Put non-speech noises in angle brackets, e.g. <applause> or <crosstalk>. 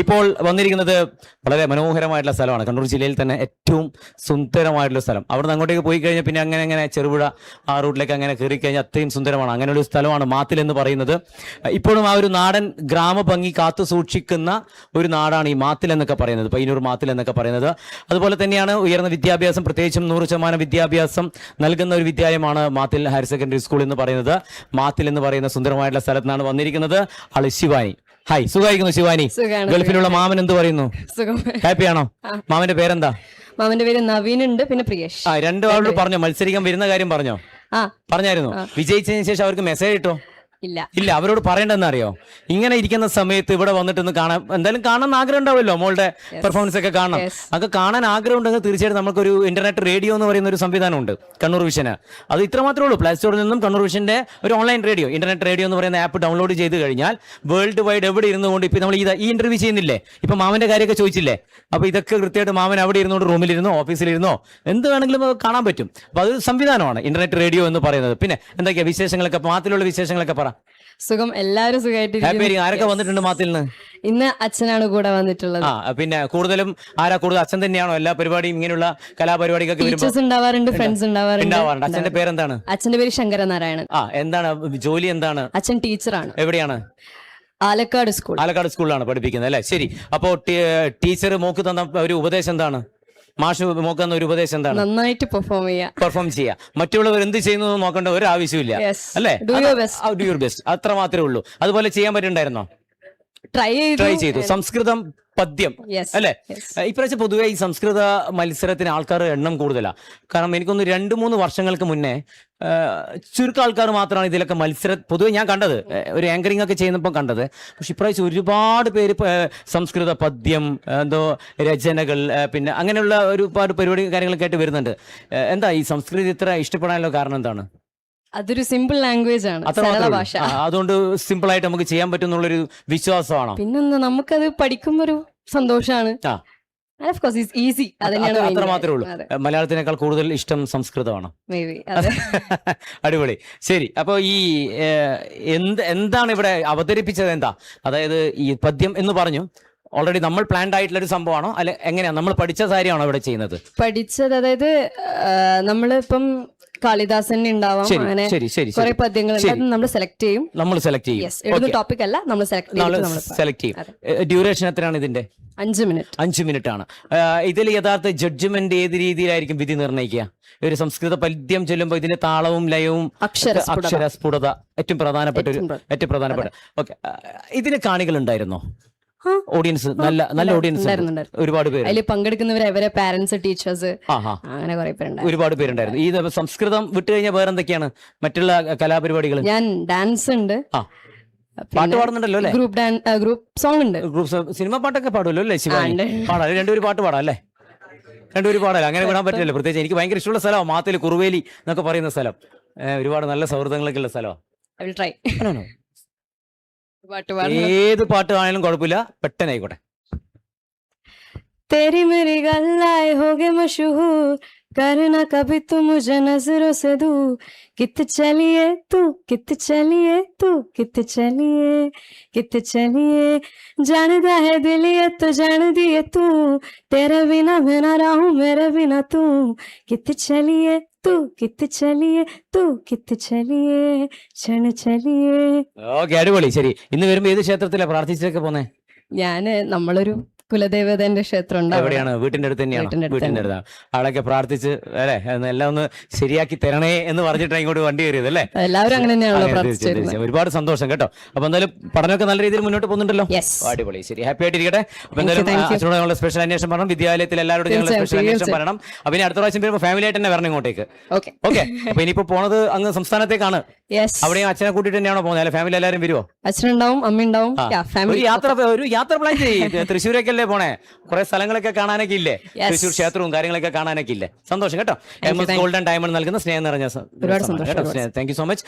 ഇപ്പോൾ വന്നിരിക്കുന്നത് വളരെ മനോഹരമായിട്ടുള്ള സ്ഥലമാണ്. കണ്ണൂർ ജില്ലയിൽ തന്നെ ഏറ്റവും സുന്ദരമായിട്ടുള്ള സ്ഥലം. അവിടെ അങ്ങോട്ടേക്ക് പോയി കഴിഞ്ഞാൽ പിന്നെ അങ്ങനെ അങ്ങനെ ചെറുപുഴ ആ റൂട്ടിലേക്ക് അങ്ങനെ കയറി കഴിഞ്ഞാൽ അത്രയും സുന്ദരമാണ്. അങ്ങനെ ഒരു സ്ഥലമാണ് മാത്തിൽ എന്ന് പറയുന്നത്. ഇപ്പോഴും ആ ഒരു നാടൻ ഗ്രാമഭംഗി കാത്തു സൂക്ഷിക്കുന്ന ഒരു നാടാണ് ഈ മാത്തിൽ എന്നൊക്കെ പറയുന്നത്. പയ്യന്നൂർ മാത്തിൽ എന്നൊക്കെ പറയുന്നത്. അതുപോലെ തന്നെയാണ് ഉയർന്ന വിദ്യാഭ്യാസം പ്രത്യേകിച്ചും നൂറ് ശതമാനം വിദ്യാഭ്യാസം നൽകുന്ന ഒരു വിദ്യാലയമാണ് മാത്തിൽ ഹയർ സെക്കൻഡറി സ്കൂൾ എന്ന് പറയുന്നത്. മാത്തിൽ എന്ന് പറയുന്ന സുന്ദരമായിട്ടുള്ള സ്ഥലത്താണ് വന്നിരിക്കുന്നത്. അളി ശിവാനി ഹായ് സുഖമായിരിക്കുന്നു ശിവാനി. സുഖാണ് ഗൾഫിലുള്ള മാമൻ എന്ത് പറയുന്നു? സുഖം. ഹാപ്പിയാണോ മാമന്റെ പേരെന്താ? മാമന്റെ പേര് നവീൻ ഉണ്ട് പിന്നെ പ്രിയേഷ്. ആ രണ്ടു ആളോട് പറഞ്ഞോ മത്സരിക്കാൻ വരുന്ന കാര്യം പറഞ്ഞോ? ആ. പറഞ്ഞായിരുന്നു. വിജയിച്ചതിന് ശേഷം അവർക്ക് മെസ്സേജ് ഇട്ടോ? ഇല്ല. ഇല്ല അവരോട് പറയേണ്ടതെന്ന് അറിയോ ഇങ്ങനെ ഇരിക്കുന്ന സമയത്ത് ഇവിടെ വന്നിട്ട് ഒന്ന് കാണാൻ എന്തായാലും കാണാൻ ആഗ്രഹം ഉണ്ടാവുമല്ലോ മോളുടെ പെർഫോമൻസ് ഒക്കെ കാണണം. നമുക്ക് അതൊക്കെ കാണാൻ ആഗ്രഹം ഉണ്ടെങ്കിൽ തീർച്ചയായിട്ടും നമുക്കൊരു ഇന്റർനെറ്റ് റേഡിയോ എന്ന് പറയുന്ന ഒരു സംവിധാനം ഉണ്ട് കണ്ണൂർ വിഷന്. അത് ഇത്ര മാത്രമേ ഉള്ളൂ പ്ലേ സ്റ്റോറിൽ നിന്നും കണ്ണൂർ വിഷന്റെ ഒരു ഓൺലൈൻ റേഡിയോ ഇന്റർനെറ്റ് റേഡിയോ എന്ന് പറയുന്ന ആപ്പ് ഡൗൺലോഡ് ചെയ്ത് കഴിഞ്ഞാൽ വേൾഡ് വൈഡ് എവിടെ ഇരുന്നുകൊണ്ട് ഇപ്പൊ നമ്മൾ ഈ ഇന്റർവ്യൂ ചെയ്യുന്നില്ലേ? ഇപ്പൊ മാമന്റെ കാര്യമൊക്കെ ചോദിച്ചില്ലേ? അപ്പൊ ഇതൊക്കെ കൃത്യമായിട്ട് മാമൻ അവിടെ ഇരുന്നുകൊണ്ട് റൂമിലിരുന്നോ ഓഫീസിലിരുന്നോ എന്ത് വേണമെങ്കിലും കാണാൻ പറ്റും. അപ്പൊ അത് സംവിധാനമാണ് ഇന്റർനെറ്റ് റേഡിയോ എന്ന് പറയുന്നത്. പിന്നെ എന്തൊക്കെയാ വിശേഷങ്ങളൊക്കെ? മാത്തിലുള്ള വിശേഷങ്ങളൊക്കെ പറ. സുഖം എല്ലാവരും സുഖമായിട്ട് ആരൊക്കെ വന്നിട്ടുണ്ട് മാത്തിൽ നിന്ന് ഇന്ന് അച്ഛനാണ് കൂടെ വന്നിട്ടുള്ളത്. ആ പിന്നെ കൂടുതലും ആരാ കൂടുതൽ? അച്ഛൻ തന്നെയാണോ? എല്ലാ പരിപാടിയും ഇങ്ങനെയുള്ള കലാപരിപാടികളൊക്കെ ടീച്ചേഴ്സ് ഉണ്ടാവാറുണ്ട് ഫ്രണ്ട്സ് ഉണ്ടാവാറുണ്ട്. അച്ഛന്റെ അച്ഛന്റെ പേരെന്താണ്? അച്ഛന്റെ പേര് ശങ്കരനാരായണൻ. ആ എന്താണ്? ജോലി എന്താണ്? അച്ഛൻ ടീച്ചറാണ്. എവിടെയാണ്? ആലക്കാട് സ്കൂൾ. ആലക്കാട് സ്കൂളിലാണ് പഠിപ്പിക്കുന്നത് അല്ലേ? ശരി. അപ്പോ ടീച്ചർ മോക്ക് തന്ന ഒരു ഉപദേശം എന്താണ്? മാഷ് നോക്കുന്ന ഒരു ഉപദേശം എന്താണ്? നന്നായിട്ട് പെർഫോം ചെയ്യുക പെർഫോം ചെയ്യുക മറ്റുള്ളവർ എന്ത് ചെയ്യുന്നു നോക്കേണ്ട ഒരു ആവശ്യമില്ല. അല്ലേ. ഡു യുവർ ബെസ്റ്റ് അത്ര മാത്രമേ ഉള്ളൂ. അതുപോലെ ചെയ്യാൻ പറ്റുണ്ടായിരുന്നോ ട്രൈ ട്രൈ ചെയ്തു. സംസ്കൃതം പദ്യം അല്ലെ. ഇപ്രാവശ്യം പൊതുവെ ഈ സംസ്കൃത മത്സരത്തിന് ആൾക്കാർ എണ്ണം കൂടുതലാണ് കാരണം എനിക്കൊന്ന് രണ്ട് മൂന്ന് വർഷങ്ങൾക്ക് മുന്നേ ചുരുക്കം ആൾക്കാർ മാത്രമാണ് ഇതിലൊക്കെ മത്സര പൊതുവെ ഞാൻ കണ്ടത്. ഒരു ആങ്കറിംഗ് ഒക്കെ ചെയ്യുന്നപ്പോൾ കണ്ടത്. പക്ഷെ ഇപ്രാവശ്യം ഒരുപാട് പേര് സംസ്കൃത പദ്യം എന്തോ രചനകൾ പിന്നെ അങ്ങനെയുള്ള ഒരുപാട് പരിപാടി കാര്യങ്ങളൊക്കെ ആയിട്ട് വരുന്നുണ്ട്. എന്താ ഈ സംസ്കൃതി ഇത്ര ഇഷ്ടപ്പെടാനുള്ള കാരണം എന്താണ്? അതൊരു സിമ്പിൾ ലാംഗ്വേജ് ആണ്. സരള ഭാഷ അതുകൊണ്ട് സിമ്പിൾ ആയിട്ട് നമുക്ക് ചെയ്യാൻ പറ്റും എന്നുള്ളൊരു വിശ്വാസമാണോ? പിന്നെന്താ നമുക്കത് പഠിക്കുമ്പോ ഒരു സന്തോഷമാണ് ഈസി അത്ര- മാത്രമേ ഉള്ളൂ. മലയാളത്തിനേക്കാൾ കൂടുതൽ ഇഷ്ടം സംസ്കൃതമാണ്. <laughs> അടിപൊളി. ശരി അപ്പൊ ഈ എന്ത് എന്താണ് ഇവിടെ അവതരിപ്പിച്ചത് എന്താ? അതായത് ഈ പദ്യം എന്ന് പറഞ്ഞു ഓൾറെഡി നമ്മൾ പ്ലാൻഡ് ആയിട്ടുള്ള ഒരു സംഭവമാണോ? അല്ലെ എങ്ങനെയാ? നമ്മൾ പഠിച്ച കാര്യമാണോ ഇവിടെ ചെയ്യുന്നത്? പഠിച്ചത് അതായത് നമ്മളിപ്പം കാളിദാസൻ ഉണ്ടാവാം. ശരി, അങ്ങനെ കുറെ പദ്യങ്ങൾ. നമ്മൾ സെലക്ട് ചെയ്യും. നമ്മൾ സെലക്ട് ചെയ്യും. ടോപ്പിക് അല്ല നമ്മൾ സെലക്ട് ചെയ്യും. ഡ്യൂറേഷൻ എത്രയാണ് ഇതിന്റെ? അഞ്ച് മിനിറ്റ് അഞ്ച് മിനിറ്റ് ആണ്. ഇതിൽ യഥാർത്ഥ ജഡ്ജ്മെന്റ് ഏത് രീതിയിലായിരിക്കും വിധി നിർണയിക്കുക? ഒരു സംസ്കൃത പദ്യം ചൊല്ലുമ്പോൾ ഇതിന്റെ താളവും ലയവും അക്ഷരസ്ഫുടത. അക്ഷരസ്ഫുടത ഏറ്റവും പ്രധാനപ്പെട്ട ഒരു ഏറ്റവും പ്രധാനപ്പെട്ട. ഓക്കെ ഇതിന് കാണികൾ ഉണ്ടായിരുന്നോ. ഓഡിയൻസ് നല്ല നല്ല ഓഡിയൻസ്. ഒരുപാട് പേര്. അതിൽ പങ്കെടുക്കുന്നവർ അവരെ പാരന്റ്സ് ടീച്ചേഴ്സ് അങ്ങനെ കുറെ പേരുണ്ടായിരുന്നു ഒരുപാട് പേരുണ്ടായിരുന്നു. ഈ സംസ്കൃതം വിട്ടു കഴിഞ്ഞാൽ വേറെ എന്തൊക്കെയാണ്? മറ്റുള്ള കലാപരിപാടികൾ ഞാൻ ഡാൻസ് ഉണ്ട്. പാട്ട് പാടുന്നുണ്ടല്ലോ അല്ലേ? ഗ്രൂപ്പ് ഡാൻസ് ഗ്രൂപ്പ് സോങ് ഉണ്ട്. ഗ്രൂപ്പ് സിനിമ പാട്ടൊക്കെ പാടുമല്ലോ അല്ലേ ശിവാനി. പാടാം. രണ്ടുപേരും പാട്ട് പാടാം അല്ലേ? രണ്ടുപേരും പാടാം. അങ്ങനെ വിടാൻ പറ്റില്ലല്ലോ. പ്രത്യേകിച്ച് എനിക്ക് ഭയങ്കര ഇഷ്ടമുള്ള സ്ഥലമാണ് മാത്തിൽ കുറുവേലി എന്നൊക്കെ പറയുന്ന സ്ഥലം. ഒരുപാട് നല്ല സൗഹൃദങ്ങളൊക്കെ ഉള്ള സ്ഥലമാണ് ട്രൈ ഏത് പാട്ട് ആണെങ്കിലും കുഴപ്പമില്ല പെട്ടെന്ന് ആയിക്കോട്ടെ तेरी मेरी गल्लाए हो गए मशहूर करना कभी तू मुझे नजरों से दूर कित चलिए तू कित चलिए तू कित चलिए कित चलिए जानदा है दिल ये तो जान दिए तू तेरे बिना मैं ना रहूं मेरे बिना तू कित चलिए तू കിത്ത് ചലിയേ തൂ കിത്ത് ചലിയേ ക്ഷണ ചലിയേ ഓക്കെ അടിപൊളി. ശരി. ഇന്ന് വരുമ്പോ ഏത് ക്ഷേത്രത്തിലാ പ്രാർത്ഥിച്ചൊക്കെ പോന്നെ? ഞാൻ നമ്മളൊരു കുലദേവതന്റെ ക്ഷേത്രം എവിടെയാണ്? വീട്ടിന്റെ അടുത്ത് തന്നെയാണ്? വീട്ടിന്റെ അടുത്ത് വീട്ടിന്റെ അടുത്താണ് അവിടെയൊക്കെ പ്രാർത്ഥിച്ച് അല്ലെ? എല്ലാം ഒന്ന് ശരിയാക്കി തരണേ എന്ന് പറഞ്ഞിട്ട് ഇങ്ങോട്ട് വണ്ടി കയറിയത് അല്ലേ? എല്ലാവരും അങ്ങനെ തന്നെയാണല്ലോ ഒരുപാട് സന്തോഷം കേട്ടോ. അപ്പൊ എന്തായാലും പഠനമൊക്കെ നല്ല രീതിയിൽ മുന്നോട്ട് പോകുന്നുണ്ടല്ലോ? അടിപൊളി. ശരി ഹാപ്പി ആയിട്ടിരിക്കട്ടെ. അപ്പൊ എന്തായാലും. ഞങ്ങൾ സ്പെഷ്യൽ അന്വേഷണം പറയണം. വിദ്യാലയത്തിൽ എല്ലാവരോടും ഞങ്ങൾ സ്പെഷ്യൽ അന്വേഷണം. പറയണം. അപ്പൊ ഇനി അടുത്ത പ്രാവശ്യം വരുമ്പോൾ ഫാമിലി ആയിട്ട് തന്നെ വരണം ഇങ്ങോട്ടേക്ക്. ഓക്കെ ഓക്കെ അപ്പൊ ഇനിയിപ്പോ പോണത് അങ്ങ് സംസ്ഥാനത്തേക്കാണ്. അവിടെയും അച്ഛനെ കൂട്ടിട്ട് തന്നെയാണോ പോകുന്നത്? അല്ലെ ഫാമിലി എല്ലാവരും വരുമോ അച്ഛനുണ്ടാവും അമ്മയുണ്ടാവും. ഒരു ഫാമിലി യാത്ര ഒരു യാത്ര പ്ലാൻ ചെയ്യും. തൃശ്ശൂരൊക്കെ അല്ലേ പോണേ? കുറെ സ്ഥലങ്ങളൊക്കെ കാണാനൊക്കെ ഇല്ലേ? തൃശ്ശൂർ ക്ഷേത്രവും കാര്യങ്ങളൊക്കെ കാണാനൊക്കെ ഇല്ലേ? സന്തോഷം കേട്ടോ? എം എസ് ഗോൾഡൻ ഡയമണ്ട് നൽകുന്ന സ്നേഹം നിറഞ്ഞ താങ്ക് യു സോ മച്ച്